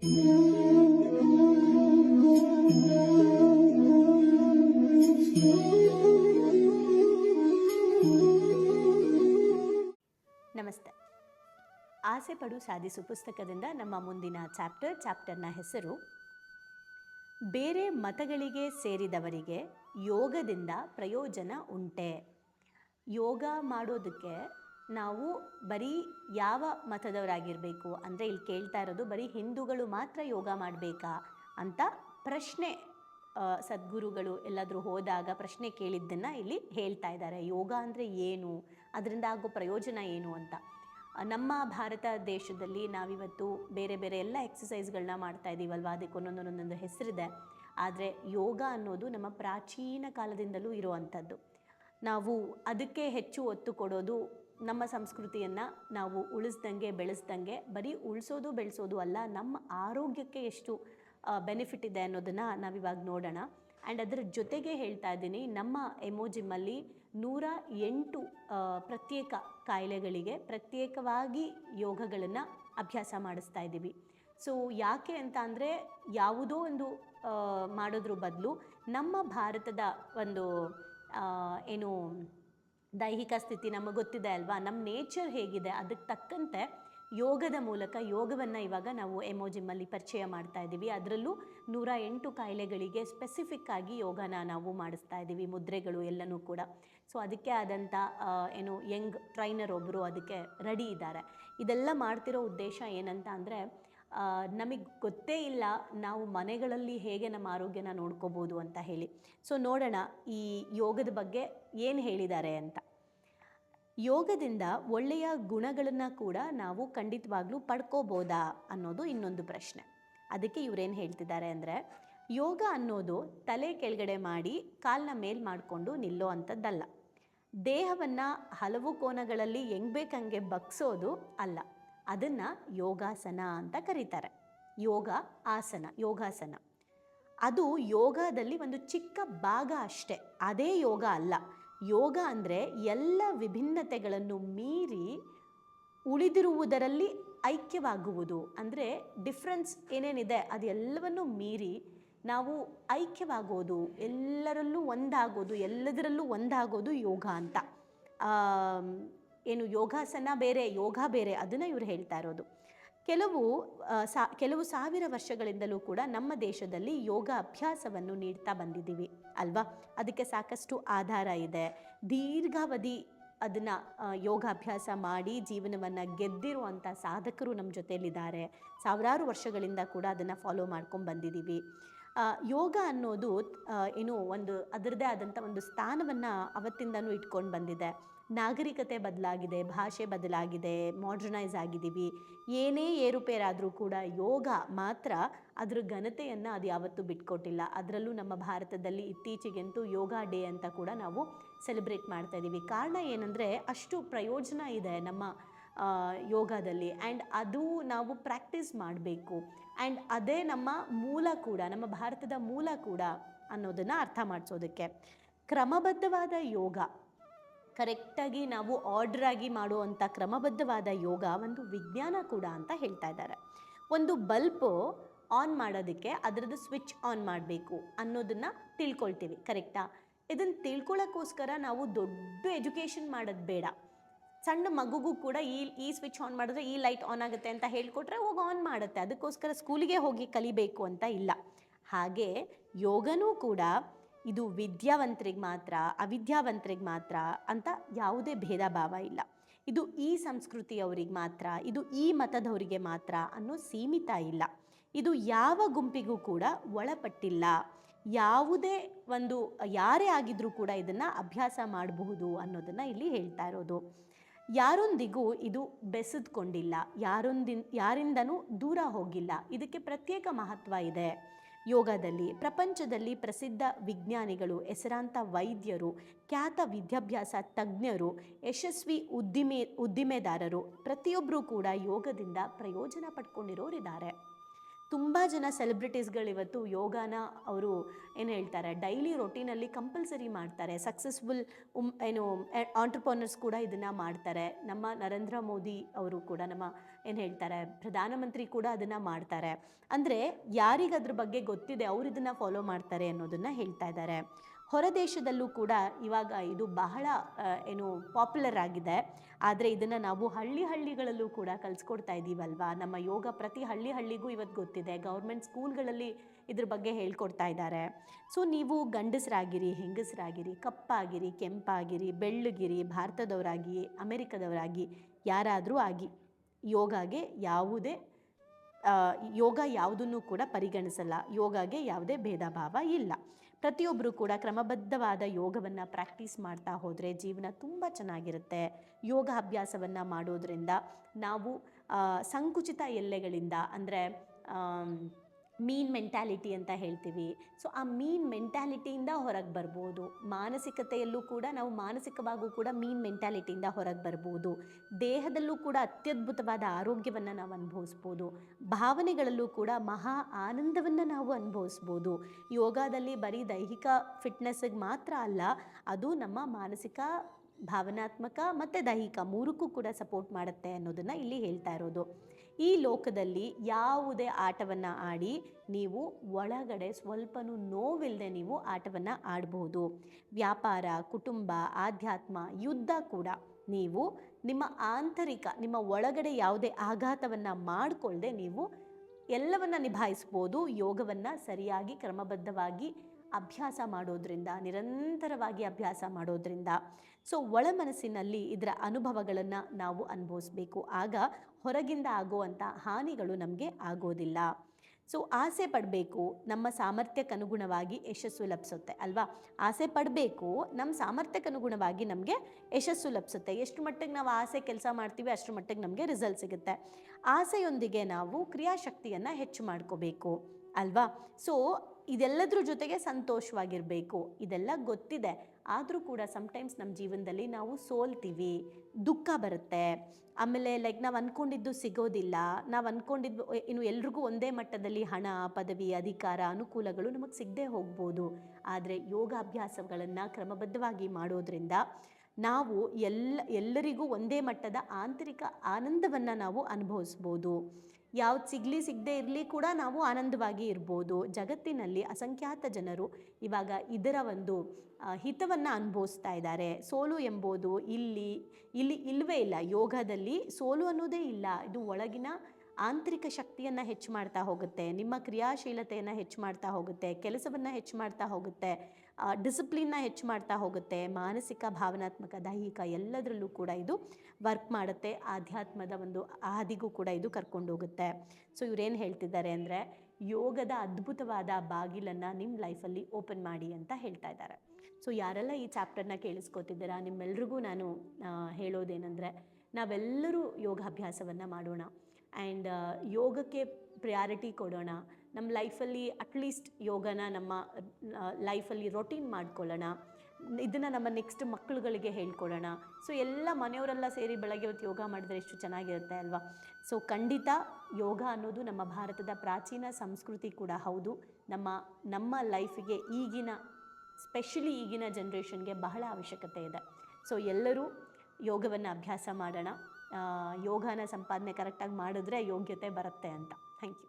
ನಮಸ್ತೆ. ಆಸೆ ಪಡು ಸಾಧಿಸು ಪುಸ್ತಕದಿಂದ ನಮ್ಮ ಮುಂದಿನ ಚಾಪ್ಟರ್, ಚಾಪ್ಟರ್ನ ಹೆಸರು, ಬೇರೆ ಮತಗಳಿಗೆ ಸೇರಿದವರಿಗೆ ಯೋಗದಿಂದ ಪ್ರಯೋಜನ ಉಂಟೆ. ಯೋಗ ಮಾಡೋದಕ್ಕೆ ನಾವು ಬರೀ ಯಾವ ಮತದವರಾಗಿರಬೇಕು? ಅಂದರೆ ಇಲ್ಲಿ ಕೇಳ್ತಾ ಇರೋದು ಬರೀ ಹಿಂದೂಗಳು ಮಾತ್ರ ಯೋಗ ಮಾಡಬೇಕಾ ಅಂತ ಪ್ರಶ್ನೆ ಸದ್ಗುರುಗಳು ಎಲ್ಲಾದರೂ ಹೋದಾಗ ಪ್ರಶ್ನೆ ಕೇಳಿದ್ದನ್ನು ಇಲ್ಲಿ ಹೇಳ್ತಾ ಇದ್ದಾರೆ. ಯೋಗ ಅಂದರೆ ಏನು? ಅದರಿಂದ ಆಗೋ ಪ್ರಯೋಜನ ಏನು ಅಂತ. ನಮ್ಮ ಭಾರತ ದೇಶದಲ್ಲಿ ನಾವಿವತ್ತು ಬೇರೆ ಬೇರೆ ಎಲ್ಲ ಎಕ್ಸಸೈಸ್ಗಳನ್ನ ಮಾಡ್ತಾ ಇದ್ದೀವಲ್ವಾ ಅದಕ್ಕೆ ಒಂದೊಂದೊಂದೊಂದು ಹೆಸರಿದೆ. ಆದರೆ ಯೋಗ ಅನ್ನೋದು ನಮ್ಮ ಪ್ರಾಚೀನ ಕಾಲದಿಂದಲೂ ಇರುವಂಥದ್ದು. ನಾವು ಅದಕ್ಕೆ ಹೆಚ್ಚು ಒತ್ತು ಕೊಡೋದು ನಮ್ಮ ಸಂಸ್ಕೃತಿಯನ್ನು ನಾವು ಉಳಿಸ್ದಂಗೆ, ಬೆಳೆಸ್ದಂಗೆ, ಬರೀ ಉಳಿಸೋದು, ಬೆಳೆಸೋದು ಅಲ್ಲ, ನಮ್ಮ ಆರೋಗ್ಯಕ್ಕೆ ಎಷ್ಟು ಬೆನಿಫಿಟ್ ಇದೆ ಅನ್ನೋದನ್ನು ನಾವಿವಾಗ ನೋಡೋಣ. ಆ್ಯಂಡ್ ಅದರ ಜೊತೆಗೆ ಹೇಳ್ತಾ ಇದ್ದೀನಿ, ನಮ್ಮ ಎಮೋಜಿಮ್ಮಲ್ಲಿ ನೂರ ಎಂಟು ಪ್ರತ್ಯೇಕ ಕಾಯಿಲೆಗಳಿಗೆ ಪ್ರತ್ಯೇಕವಾಗಿ ಯೋಗಗಳನ್ನು ಅಭ್ಯಾಸ ಮಾಡಿಸ್ತಾ ಇದ್ದೀವಿ. ಸೊ ಯಾಕೆ ಅಂತ ಅಂದರೆ, ಯಾವುದೋ ಒಂದು ಮಾಡೋದ್ರ ಬದಲು ನಮ್ಮ ಭಾರತದ ಒಂದು ಏನು ದೈಹಿಕ ಸ್ಥಿತಿ ನಮಗೆ ಗೊತ್ತಿದೆ ಅಲ್ವಾ? ನಮ್ಮ ನೇಚರ್ ಹೇಗಿದೆ. ಅದಕ್ಕೆ ತಕ್ಕಂತೆ ಯೋಗದ ಮೂಲಕ ಯೋಗವನ್ನು ಇವಾಗ ನಾವು ಎಮೋಜಿಮ್ಮಲ್ಲಿ ಪರಿಚಯ ಮಾಡ್ತಾ ಇದ್ದೀವಿ ಅದರಲ್ಲೂ ನೂರ ಎಂಟು ಕಾಯಿಲೆಗಳಿಗೆ ಸ್ಪೆಸಿಫಿಕ್ ಆಗಿ ಯೋಗನ ನಾವು ಮಾಡಿಸ್ತಾ ಇದ್ದೀವಿ ಮುದ್ರೆಗಳು ಎಲ್ಲನೂ ಕೂಡ. ಸೊ ಅದಕ್ಕೆ ಆದಂಥ ಏನು ಯಂಗ್ ಟ್ರೈನರ್ ಒಬ್ಬರು ಅದಕ್ಕೆ ರೆಡಿ ಇದ್ದಾರೆ. ಇದೆಲ್ಲ ಮಾಡ್ತಿರೋ ಉದ್ದೇಶ ಏನಂತ ಅಂದರೆ ನಮಗೆ ಗೊತ್ತೇ ಇಲ್ಲ ನಾವು ಮನೆಗಳಲ್ಲಿ ಹೇಗೆ ನಮ್ಮ ಆರೋಗ್ಯನ ನೋಡ್ಕೋಬೋದು ಅಂತ ಹೇಳಿ. ಸೊ ನೋಡೋಣ ಈ ಯೋಗದ ಬಗ್ಗೆ ಏನು ಹೇಳಿದ್ದಾರೆ ಅಂತ. ಯೋಗದಿಂದ ಒಳ್ಳೆಯ ಗುಣಗಳನ್ನು ಕೂಡ ನಾವು ಖಂಡಿತವಾಗ್ಲೂ ಪಡ್ಕೋಬೋದಾ ಅನ್ನೋದು ಇನ್ನೊಂದು ಪ್ರಶ್ನೆ. ಅದಕ್ಕೆ ಇವರೇನು ಹೇಳ್ತಿದ್ದಾರೆ ಅಂದರೆ, ಯೋಗ ಅನ್ನೋದು ತಲೆ ಕೆಳಗಡೆ ಮಾಡಿ ಕಾಲನ್ನ ಮೇಲೆ ಮಾಡಿಕೊಂಡು ನಿಲ್ಲೋ ಅಂಥದ್ದಲ್ಲ. ದೇಹವನ್ನು ಹಲವು ಕೋನಗಳಲ್ಲಿ ಹೆಂಗೆ ಬೇಕಂಗೆ ಬಗ್ಸೋದು ಅಲ್ಲ. ಅದನ್ನು ಯೋಗಾಸನ ಅಂತ ಕರೀತಾರೆ. ಯೋಗ ಆಸನ, ಯೋಗಾಸನ. ಅದು ಯೋಗದಲ್ಲಿ ಒಂದು ಚಿಕ್ಕ ಭಾಗ ಅಷ್ಟೆ. ಅದೇ ಯೋಗ ಅಲ್ಲ. ಯೋಗ ಅಂದರೆ ಎಲ್ಲ ವಿಭಿನ್ನತೆಗಳನ್ನು ಮೀರಿ ಉಳಿದಿರುವುದರಲ್ಲಿ ಐಕ್ಯವಾಗುವುದು. ಅಂದರೆ ಡಿಫ್ರೆನ್ಸ್ ಏನೇನಿದೆ ಅದೆಲ್ಲವನ್ನು ಮೀರಿ ನಾವು ಐಕ್ಯವಾಗೋದು, ಎಲ್ಲರಲ್ಲೂ ಒಂದಾಗೋದು, ಎಲ್ಲದರಲ್ಲೂ ಒಂದಾಗೋದು ಯೋಗ ಅಂತ. ಏನು ಯೋಗಾಸನ ಬೇರೆ, ಯೋಗ ಬೇರೆ, ಅದನ್ನು ಇವರು ಹೇಳ್ತಾ ಇರೋದು. ಕೆಲವು ಸಾ, ಕೆಲವು ಸಾವಿರ ವರ್ಷಗಳಿಂದಲೂ ಕೂಡ ನಮ್ಮ ದೇಶದಲ್ಲಿ ಯೋಗ ಅಭ್ಯಾಸವನ್ನು ನೀಡ್ತಾ ಬಂದಿದ್ದೀವಿ, ಅಲ್ವಾ? ಅದಕ್ಕೆ ಸಾಕಷ್ಟು ಆಧಾರ ಇದೆ. ದೀರ್ಘಾವಧಿ ಅದನ್ನು ಯೋಗಾಭ್ಯಾಸ ಮಾಡಿ ಜೀವನವನ್ನು ಗೆದ್ದಿರುವಂಥ ಸಾಧಕರು ನಮ್ಮ ಜೊತೆಯಲ್ಲಿದ್ದಾರೆ. ಸಾವಿರಾರು ವರ್ಷಗಳಿಂದ ಕೂಡ ಅದನ್ನು ಫಾಲೋ ಮಾಡ್ಕೊಂಡು ಬಂದಿದ್ದೀವಿ. ಯೋಗ ಅನ್ನೋದು ಏನು ಒಂದು ಅದರದ್ದೇ ಆದಂಥ ಒಂದು ಸ್ಥಾನವನ್ನು ಅವತ್ತಿಂದನೂ ಇಟ್ಕೊಂಡು ಬಂದಿದೆ. ನಾಗರಿಕತೆ ಬದಲಾಗಿದೆ, ಭಾಷೆ ಬದಲಾಗಿದೆ ಮಾಡ್ರನೈಸ್ ಆಗಿದ್ದೀವಿ. ಏನೇ ಏರುಪೇರಾದರೂ ಕೂಡ ಯೋಗ ಮಾತ್ರ ಅದರ ಘನತೆಯನ್ನು ಅದು ಯಾವತ್ತೂ ಬಿಟ್ಕೊಟ್ಟಿಲ್ಲ. ಅದರಲ್ಲೂ ನಮ್ಮ ಭಾರತದಲ್ಲಿ ಇತ್ತೀಚೆಗಂತೂ ಯೋಗ ಡೇ ಅಂತ ಕೂಡ ನಾವು ಸೆಲೆಬ್ರೇಟ್ ಮಾಡ್ತಾ ಇದ್ದೀವಿ. ಕಾರಣ ಏನಂದರೆ ಅಷ್ಟು ಪ್ರಯೋಜನ ಇದೆ ನಮ್ಮ ಯೋಗದಲ್ಲಿ. ಆ್ಯಂಡ್ ಅದು ನಾವು ಪ್ರಾಕ್ಟೀಸ್ ಮಾಡಬೇಕು. ಆ್ಯಂಡ್ ಅದೇ ನಮ್ಮ ಮೂಲ ಕೂಡ, ನಮ್ಮ ಭಾರತದ ಮೂಲ ಕೂಡ ಅನ್ನೋದನ್ನು ಅರ್ಥ ಮಾಡಿಸೋದಕ್ಕೆ. ಕ್ರಮಬದ್ಧವಾದ ಯೋಗ ಕರೆಕ್ಟಾಗಿ ನಾವು ಆರ್ಡರ್ ಆಗಿ ಮಾಡುವಂಥ ಕ್ರಮಬದ್ಧವಾದ ಯೋಗ ಒಂದು ವಿಜ್ಞಾನ ಕೂಡ ಅಂತ ಹೇಳ್ತಾ ಇದ್ದಾರೆ. ಒಂದು ಬಲ್ಪು ಆನ್ ಮಾಡೋದಕ್ಕೆ ಅದರದ್ದು ಸ್ವಿಚ್ ಆನ್ ಮಾಡಬೇಕು ಅನ್ನೋದನ್ನು ತಿಳ್ಕೊಳ್ತೀವಿ, ಕರೆಕ್ಟಾ? ಇದನ್ನು ತಿಳ್ಕೊಳ್ಳೋಕ್ಕೋಸ್ಕರ ನಾವು ದೊಡ್ಡ ಎಜುಕೇಷನ್ ಮಾಡೋದು ಬೇಡ. ಸಣ್ಣ ಮಗುಗೂ ಕೂಡ ಈ ಈ ಸ್ವಿಚ್ ಆನ್ ಮಾಡಿದ್ರೆ ಈ ಲೈಟ್ ಆನ್ ಆಗುತ್ತೆ ಅಂತ ಹೇಳ್ಕೊಟ್ರೆ ಹೋಗಿ ಆನ್ ಮಾಡುತ್ತೆ. ಅದಕ್ಕೋಸ್ಕರ ಸ್ಕೂಲಿಗೆ ಹೋಗಿ ಕಲಿಬೇಕು ಅಂತ ಇಲ್ಲ. ಹಾಗೆ ಯೋಗನೂ ಕೂಡ ಇದು ವಿದ್ಯಾವಂತರಿಗೆ ಮಾತ್ರ, ಅವಿದ್ಯಾವಂತರಿಗೆ ಮಾತ್ರ ಅಂತ ಯಾವುದೇ ಭೇದ ಭಾವ ಇಲ್ಲ. ಇದು ಈ ಸಂಸ್ಕೃತಿಯವರಿಗೆ ಮಾತ್ರ, ಇದು ಈ ಮತದವರಿಗೆ ಮಾತ್ರ ಅನ್ನೋ ಸೀಮಿತ ಇಲ್ಲ. ಇದು ಯಾವ ಗುಂಪಿಗೂ ಕೂಡ ಒಳಪಟ್ಟಿಲ್ಲ. ಯಾವುದೇ ಒಂದು, ಯಾರೇ ಆಗಿದ್ರೂ ಕೂಡ ಇದನ್ನು ಅಭ್ಯಾಸ ಮಾಡಬಹುದು ಅನ್ನೋದನ್ನು ಇಲ್ಲಿ ಹೇಳ್ತಾ ಇರೋದು. ಯಾರೊಂದಿಗೂ ಇದು ಬೆಸೆದುಕೊಂಡಿಲ್ಲ, ಯಾರೊಂದಿನ್, ಯಾರಿಂದನೂ ದೂರ ಹೋಗಿಲ್ಲ. ಇದಕ್ಕೆ ಪ್ರತ್ಯೇಕ ಮಹತ್ವ ಇದೆ. ಯೋಗದಲ್ಲಿ ಪ್ರಪಂಚದಲ್ಲಿ ಪ್ರಸಿದ್ಧ ವಿಜ್ಞಾನಿಗಳು, ಹೆಸರಾಂತ ವೈದ್ಯರು, ಖ್ಯಾತ ವಿದ್ಯಾಭ್ಯಾಸ ತಜ್ಞರು, ಯಶಸ್ವಿ ಉದ್ದಿಮೆ, ಉದ್ದಿಮೆದಾರರು ಪ್ರತಿಯೊಬ್ಬರೂ ಕೂಡ ಯೋಗದಿಂದ ಪ್ರಯೋಜನ ಪಡ್ಕೊಂಡಿರೋರಿದ್ದಾರೆ. ತುಂಬ ಜನ ಸೆಲೆಬ್ರಿಟೀಸ್ಗಳು ಇವತ್ತು ಯೋಗಾನ ಅವರು ಏನು ಹೇಳ್ತಾರೆ ಡೈಲಿ ರೊಟೀನಲ್ಲಿ ಕಂಪಲ್ಸರಿ ಮಾಡ್ತಾರೆ. ಸಕ್ಸಸ್ಫುಲ್ ಉಮ್, ಏನು ಆಂಟ್ರಪ್ರನರ್ಸ್ ಕೂಡ ಇದನ್ನು ಮಾಡ್ತಾರೆ. ನಮ್ಮ ನರೇಂದ್ರ ಮೋದಿ ಅವರು ಕೂಡ ನಮ್ಮ ಏನು ಹೇಳ್ತಾರೆ, ಪ್ರಧಾನಮಂತ್ರಿ ಕೂಡ ಅದನ್ನು ಮಾಡ್ತಾರೆ. ಅಂದರೆ ಯಾರಿಗದ್ರ ಬಗ್ಗೆ ಗೊತ್ತಿದೆ, ಅವ್ರು ಇದನ್ನು ಫಾಲೋ ಮಾಡ್ತಾರೆ ಅನ್ನೋದನ್ನು ಹೇಳ್ತಾ ಇದ್ದಾರೆ. ಹೊರದೇಶದಲ್ಲೂ ಕೂಡ ಇವಾಗ ಇದು ಬಹಳ ಏನು ಪಾಪ್ಯುಲರ್ ಆಗಿದೆ. ಆದರೆ ಇದನ್ನು ನಾವು ಹಳ್ಳಿ ಹಳ್ಳಿಗಳಲ್ಲೂ ಕೂಡ ಕಲಿಸ್ಕೊಡ್ತಾ ಇದ್ದೀವಲ್ವಾ ನಮ್ಮ ಯೋಗ ಪ್ರತಿ ಹಳ್ಳಿ ಹಳ್ಳಿಗೂ ಇವತ್ತು ಗೊತ್ತಿದೆ. ಗೌರ್ಮೆಂಟ್ ಸ್ಕೂಲ್ಗಳಲ್ಲಿ ಇದ್ರ ಬಗ್ಗೆ ಹೇಳ್ಕೊಡ್ತಾ ಇದ್ದಾರೆ ಸೊ ನೀವು ಗಂಡಸರಾಗಿರಿ, ಹೆಂಗಸರಾಗಿರಿ, ಕಪ್ಪಾಗಿರಿ, ಕೆಂಪಾಗಿರಿ, ಬೆಳ್ಳಗಿರಿ, ಭಾರತದವರಾಗಿ, ಅಮೆರಿಕದವರಾಗಿ, ಯಾರಾದರೂ ಆಗಿ ಯೋಗಾಗೆ ಯಾವುದೇ ಯೋಗ ಯಾವುದನ್ನು ಕೂಡ ಪರಿಗಣಿಸಲ್ಲ. ಯೋಗಗೆ ಯಾವುದೇ ಭೇದ ಭಾವ ಇಲ್ಲ. ಪ್ರತಿಯೊಬ್ಬರು ಕೂಡ ಕ್ರಮಬದ್ಧವಾದ ಯೋಗವನ್ನು ಪ್ರಾಕ್ಟೀಸ್ ಮಾಡ್ತಾ ಹೋದರೆ ಜೀವನ ತುಂಬ ಚೆನ್ನಾಗಿರುತ್ತೆ. ಯೋಗ ಅಭ್ಯಾಸವನ್ನು ಮಾಡೋದರಿಂದ ನಾವು ಸಂಕುಚಿತ ಎಲ್ಲೆಗಳಿಂದ ಅಂದರೆ ಮೀನ್ ಮೆಂಟ್ಯಾಲಿಟಿ ಅಂತ ಹೇಳ್ತೀವಿ. ಸೊ ಆ ಮೀನ್ ಮೆಂಟ್ಯಾಲಿಟಿಯಿಂದ ಹೊರಗೆ ಬರ್ಬೋದು. ಮಾನಸಿಕತೆಯಲ್ಲೂ ಕೂಡ ನಾವು ಮಾನಸಿಕವಾಗೂ ಕೂಡ ಮೀನ್ ಮೆಂಟ್ಯಾಲಿಟಿಯಿಂದ ಹೊರಗೆ ಬರ್ಬೋದು. ದೇಹದಲ್ಲೂ ಕೂಡ ಅತ್ಯದ್ಭುತವಾದ ಆರೋಗ್ಯವನ್ನು ನಾವು ಅನುಭವಿಸ್ಬೋದು. ಭಾವನೆಗಳಲ್ಲೂ ಕೂಡ ಮಹಾ ಆನಂದವನ್ನು ನಾವು ಅನುಭವಿಸ್ಬೋದು. ಯೋಗದಲ್ಲಿ ಬರೀ ದೈಹಿಕ ಫಿಟ್ನೆಸ್ಸಿಗೆ ಮಾತ್ರ ಅಲ್ಲ, ಅದು ನಮ್ಮ ಮಾನಸಿಕ, ಭಾವನಾತ್ಮಕ ಮತ್ತು ದೈಹಿಕ ಮೂರಕ್ಕೂ ಕೂಡ ಸಪೋರ್ಟ್ ಮಾಡುತ್ತೆ ಅನ್ನೋದನ್ನು ಇಲ್ಲಿ ಹೇಳ್ತಾ ಇರೋದು. ಈ ಲೋಕದಲ್ಲಿ ಯಾವುದೇ ಆಟವನ್ನು ಆಡಿ ನೀವು ಒಳಗಡೆ ಸ್ವಲ್ಪನೂ ನೋವಿಲ್ಲದೆ ನೀವು ಆಟವನ್ನು ಆಡಬಹುದು ವ್ಯಾಪಾರ, ಕುಟುಂಬ, ಆಧ್ಯಾತ್ಮ, ಯುದ್ಧ ಕೂಡ ನೀವು ನಿಮ್ಮ ಆಂತರಿಕ, ನಿಮ್ಮ ಒಳಗಡೆ ಯಾವುದೇ ಆಘಾತವನ್ನು ಮಾಡಿಕೊಳ್ಳದೆ ನೀವು ಎಲ್ಲವನ್ನು ನಿಭಾಯಿಸ್ಬೋದು. ಯೋಗವನ್ನು ಸರಿಯಾಗಿ, ಕ್ರಮಬದ್ಧವಾಗಿ ಅಭ್ಯಾಸ ಮಾಡೋದ್ರಿಂದ, ನಿರಂತರವಾಗಿ ಅಭ್ಯಾಸ ಮಾಡೋದ್ರಿಂದ, ಸೊ ಒಳ ಮನಸ್ಸಿನಲ್ಲಿ ಇದರ ಅನುಭವಗಳನ್ನು ನಾವು ಅನುಭವಿಸ್ಬೇಕು. ಆಗ ಹೊರಗಿಂದ ಆಗುವಂಥ ಹಾನಿಗಳು ನಮಗೆ ಆಗೋದಿಲ್ಲ. ಸೊ ಆಸೆ ಪಡಬೇಕು, ನಮ್ಮ ಸಾಮರ್ಥ್ಯಕ್ಕನುಗುಣವಾಗಿ ಯಶಸ್ಸು ಲಭಿಸುತ್ತೆ ಅಲ್ವಾ? ಆಸೆ ಪಡಬೇಕು ನಮ್ಮ ಸಾಮರ್ಥ್ಯಕ್ಕನುಗುಣವಾಗಿ ನಮಗೆ ಯಶಸ್ಸು ಲಭಿಸುತ್ತೆ ಎಷ್ಟು ಮಟ್ಟಿಗೆ ನಾವು ಆಸೆ ಕೆಲಸ ಮಾಡ್ತೀವಿ, ಅಷ್ಟು ಮಟ್ಟಿಗೆ ನಮಗೆ ರಿಸಲ್ಟ್ ಸಿಗುತ್ತೆ. ಆಸೆಯೊಂದಿಗೆ ನಾವು ಕ್ರಿಯಾಶಕ್ತಿಯನ್ನು ಹೆಚ್ಚು ಮಾಡ್ಕೋಬೇಕು ಅಲ್ವಾ? ಸೊ ಇದೆಲ್ಲದ್ರ ಜೊತೆಗೆ ಸಂತೋಷವಾಗಿರಬೇಕು. ಇದೆಲ್ಲ ಗೊತ್ತಿದೆ. ಆದರೂ ಕೂಡ ಸಮ್ಟೈಮ್ಸ್ ನಮ್ಮ ಜೀವನದಲ್ಲಿ ನಾವು ಸೋಲ್ತೀವಿ. ದುಃಖ ಬರುತ್ತೆ. ಆಮೇಲೆ ಲೈಕ್ ನಾವು ಅಂದ್ಕೊಂಡಿದ್ದು ಸಿಗೋದಿಲ್ಲ. ನಾವು ಅಂದ್ಕೊಂಡಿದ್ದು ಇನ್ನು ಎಲ್ರಿಗೂ ಒಂದೇ ಮಟ್ಟದಲ್ಲಿ ಹಣ, ಪದವಿ, ಅಧಿಕಾರ, ಅನುಕೂಲಗಳು ನಮಗೆ ಸಿಗದೆ ಹೋಗ್ಬೋದು. ಆದರೆ ಯೋಗಾಭ್ಯಾಸಗಳನ್ನು ಕ್ರಮಬದ್ಧವಾಗಿ ಮಾಡೋದ್ರಿಂದ ನಾವು ಎಲ್ಲ ಎಲ್ಲರಿಗೂ ಒಂದೇ ಮಟ್ಟದ ಆಂತರಿಕ ಆನಂದವನ್ನು ನಾವು ಅನುಭವಿಸ್ಬೋದು. ಯಾವ್ದು ಸಿಗಲಿ ಸಿಗದೆ ಇರಲಿ ಕೂಡ ನಾವು ಆನಂದವಾಗಿ ಇರ್ಬೋದು. ಜಗತ್ತಿನಲ್ಲಿ ಅಸಂಖ್ಯಾತ ಜನರು ಇವಾಗ ಇದರ ಒಂದು ಹಿತವನ್ನು ಅನುಭವಿಸ್ತಾ ಇದ್ದಾರೆ. ಸೋಲು ಎಂಬುದು ಇಲ್ಲಿ ಇಲ್ಲಿ ಇಲ್ಲವೇ ಇಲ್ಲ. ಯೋಗದಲ್ಲಿ ಸೋಲು ಅನ್ನೋದೇ ಇಲ್ಲ. ಇದು ಒಳಗಿನ ಆಂತರಿಕ ಶಕ್ತಿಯನ್ನು ಹೆಚ್ಚು ಮಾಡ್ತಾ ಹೋಗುತ್ತೆ. ನಿಮ್ಮ ಕ್ರಿಯಾಶೀಲತೆಯನ್ನು ಹೆಚ್ಚು ಮಾಡ್ತಾ ಹೋಗುತ್ತೆ. ಕೆಲಸವನ್ನು ಹೆಚ್ಚು ಮಾಡ್ತಾ ಹೋಗುತ್ತೆ. ಡಿಸಿಪ್ಲಿನ್ನ ಹೆಚ್ಚು ಮಾಡ್ತಾ ಹೋಗುತ್ತೆ. ಮಾನಸಿಕ, ಭಾವನಾತ್ಮಕ, ದೈಹಿಕ ಎಲ್ಲದರಲ್ಲೂ ಕೂಡ ಇದು ವರ್ಕ್ ಮಾಡುತ್ತೆ. ಆಧ್ಯಾತ್ಮದ ಒಂದು ಹಾದಿಗೂ ಕೂಡ ಇದು ಕರ್ಕೊಂಡು ಹೋಗುತ್ತೆ. ಸೊ ಇವರೇನು ಹೇಳ್ತಿದ್ದಾರೆ ಅಂದರೆ ಯೋಗದ ಅದ್ಭುತವಾದ ಬಾಗಿಲನ್ನು ನಿಮ್ಮ ಲೈಫಲ್ಲಿ ಓಪನ್ ಮಾಡಿ ಅಂತ ಹೇಳ್ತಾ ಇದ್ದಾರೆ. ಸೊ ಯಾರೆಲ್ಲ ಈ ಚಾಪ್ಟರ್ನ ಕೇಳಿಸ್ಕೊತಿದ್ದೀರಾ, ನಿಮ್ಮೆಲ್ರಿಗೂ ನಾನು ಹೇಳೋದೇನೆಂದರೆ ನಾವೆಲ್ಲರೂ ಯೋಗಾಭ್ಯಾಸವನ್ನು ಮಾಡೋಣ. ಆ್ಯಂಡ್ ಯೋಗಕ್ಕೆ ಪ್ರಿಯಾರಿಟಿ ಕೊಡೋಣ. ನಮ್ಮ ಲೈಫಲ್ಲಿ ಅಟ್ಲೀಸ್ಟ್ ಯೋಗನ ನಮ್ಮ ಲೈಫಲ್ಲಿ ರೊಟೀನ್ ಮಾಡ್ಕೊಳ್ಳೋಣ. ಇದನ್ನು ನಮ್ಮ ನೆಕ್ಸ್ಟ್ ಮಕ್ಕಳುಗಳಿಗೆ ಹೇಳ್ಕೊಡೋಣ ಸೊ ಎಲ್ಲ ಮನೆಯವರೆಲ್ಲ ಸೇರಿ ಬೆಳಗ್ಗೆ ಹೊತ್ತು ಯೋಗ ಮಾಡಿದ್ರೆ ಎಷ್ಟು ಚೆನ್ನಾಗಿರುತ್ತೆ ಅಲ್ವಾ? ಸೊ ಖಂಡಿತ ಯೋಗ ಅನ್ನೋದು ನಮ್ಮ ಭಾರತದ ಪ್ರಾಚೀನ ಸಂಸ್ಕೃತಿ ಕೂಡ ಹೌದು. ನಮ್ಮ ನಮ್ಮ ಲೈಫಿಗೆ ಈಗಿನ ಸ್ಪೆಷಲಿ ಈಗಿನ ಜನ್ರೇಷನ್ಗೆ ಬಹಳ ಅವಶ್ಯಕತೆ ಇದೆ. ಸೊ ಎಲ್ಲರೂ ಯೋಗವನ್ನು ಅಭ್ಯಾಸ ಮಾಡೋಣ. ಯೋಗನ ಸಂಪಾದನೆ ಕರೆಕ್ಟಾಗಿ ಮಾಡಿದ್ರೆ ಯೋಗ್ಯತೆ ಬರುತ್ತೆ ಅಂತ. Thank you